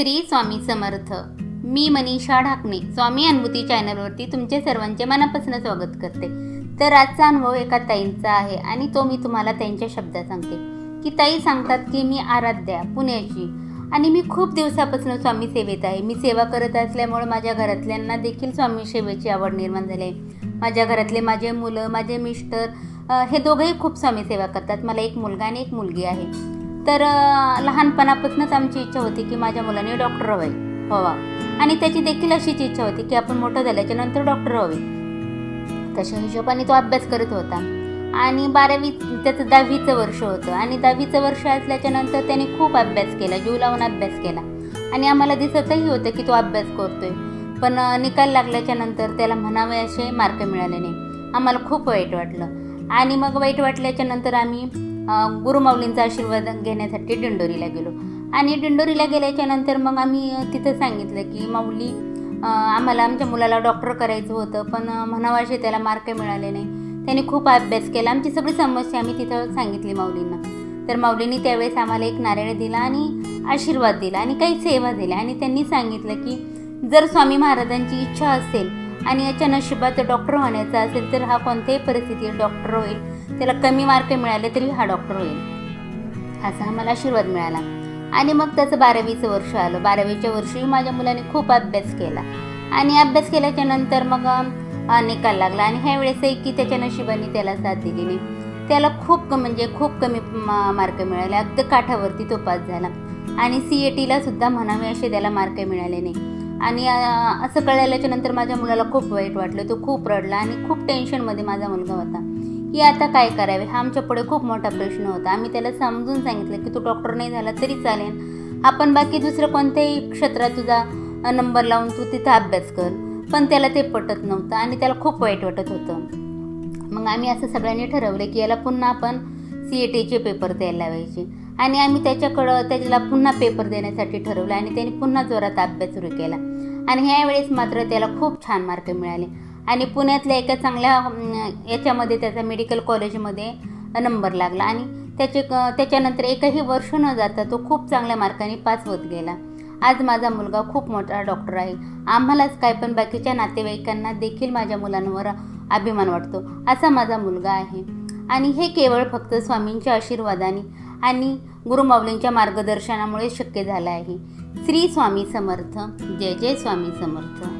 श्री स्वामी समर्थ. मी मनीषा ढाकणे. स्वामी अनुभूती चॅनलवरती तुमचे सर्वांचे मनापासून स्वागत करते. तर आजचा अनुभव एका ताईंचा आहे आणि तो मी तुम्हाला त्यांच्या शब्दात सांगते. की ताई सांगतात की मी आराध्या पुण्याची आणि मी खूप दिवसापासून स्वामी सेवेत आहे. मी सेवा करत असल्यामुळे माझ्या घरातल्यांना देखील स्वामी सेवेची आवड निर्माण झाली आहे. माझ्या घरातले माझे मुलं माझे मिस्टर हे दोघंही खूप स्वामी सेवा करतात. मला एक मुलगा आणि एक मुलगी आहे. तर लहानपणापासूनच आमची इच्छा होती की माझ्या मुलाने डॉक्टर व्हावे व्हावा. आणि त्याची देखील अशीच इच्छा होती की आपण मोठं झाल्याच्यानंतर डॉक्टर व्हावे. तशा हिशोबाने तो अभ्यास करत होता. आणि बारावी त्याचं दहावीचं वर्ष होतं. आणि दहावीचं वर्ष असल्याच्या नंतर त्याने खूप अभ्यास केला जीव लावून अभ्यास केला. आणि आम्हाला दिसतही होतं की तो अभ्यास करतोय. पण निकाल लागल्याच्या नंतर त्याला म्हणावे असे मार्क मिळाले नाही. आम्हाला खूप वाईट वाटलं. आणि मग वाईट वाटल्याच्या नंतर आम्ही गुरुमाऊलींचा आशीर्वाद घेण्यासाठी दिंडोरीला गेलो. आणि दिंडोरीला गेल्याच्यानंतर मग आम्ही तिथं सांगितलं की माऊली आम्हाला आमच्या मुलाला डॉक्टर करायचं होतं पण म्हणावाशी त्याला मार्क मिळाले नाही. त्याने खूप अभ्यास केला. आमची सगळी समस्या आम्ही तिथं सांगितली माऊलींना. तर माऊलींनी त्यावेळेस आम्हाला एक नारळ दिला आणि आशीर्वाद दिला आणि काही सेवा दिल्या. आणि त्यांनी सांगितलं की जर स्वामी महाराजांची इच्छा असेल आणि याच्या नशिबात डॉक्टर होण्याचा असेल तर हा कोणत्याही परिस्थितीत डॉक्टर होईल. त्याला कमी मार्क मिळाले तरी हा डॉक्टर होईल. असा आम्हाला आशीर्वाद मिळाला. आणि मग त्याचं बारावीचं वर्ष आलं. बारावीच्या वर्षी माझ्या मुलाने खूप अभ्यास केला. आणि अभ्यास केल्याच्यानंतर मग निकाल लागला. आणि ह्या वेळेसही की त्याच्या नशिबाने त्याला साथ दिली. नाही त्याला खूप म्हणजे खूप कमी मार्क मिळाले. अगदी काठावरती तो पास झाला. आणि सी ए टीला सुद्धा म्हणावे असे त्याला मार्क मिळाले नाही. आणि असं कळल्याच्या नंतर माझ्या मुलाला खूप वाईट वाटलं. तो खूप रडला आणि खूप टेन्शनमध्ये माझा मुलगा होता. की आता काय करावे? हा आमच्या पुढे खूप मोठा प्रश्न होता. आम्ही त्याला समजून सांगितलं की तू डॉक्टर नाही झाला तरी चालेल. आपण बाकी दुसरं कोणत्याही क्षेत्रात तुझा नंबर लावून तू तिथं अभ्यास कर. पण त्याला ते पटत नव्हतं आणि त्याला खूप वाईट वाटत होतं. मग आम्ही असं सगळ्यांनी ठरवलं की याला पुन्हा आपण सी ए टीचे पेपर द्यायला लावायचे. आणि आम्ही त्याच्याकडं त्याला पुन्हा पेपर देण्यासाठी ठरवलं आणि त्याने पुन्हा जोरात अभ्यास सुरू केला. आणि ह्यावेळेस मात्र त्याला खूप छान मार्क मिळाले. आणि पुण्यातल्या एका चांगल्या याच्यामध्ये त्याचा मेडिकल कॉलेजमध्ये नंबर लागला. आणि त्याचे त्याच्यानंतर एकही वर्ष न जाता तो खूप चांगल्या मार्काने पास होत गेला. आज माझा मुलगा खूप मोठा डॉक्टर आहे. आम्हालाच काय पण बाकीच्या नातेवाईकांना देखील माझ्या मुलांवर अभिमान वाटतो. असा माझा मुलगा आहे. आणि हे केवळ फक्त स्वामींच्या आशीर्वादाने आणि गुरुमाऊलींच्या मार्गदर्शनामुळे शक्य झालं आहे. श्री स्वामी समर्थ. जय जय स्वामी समर्थ.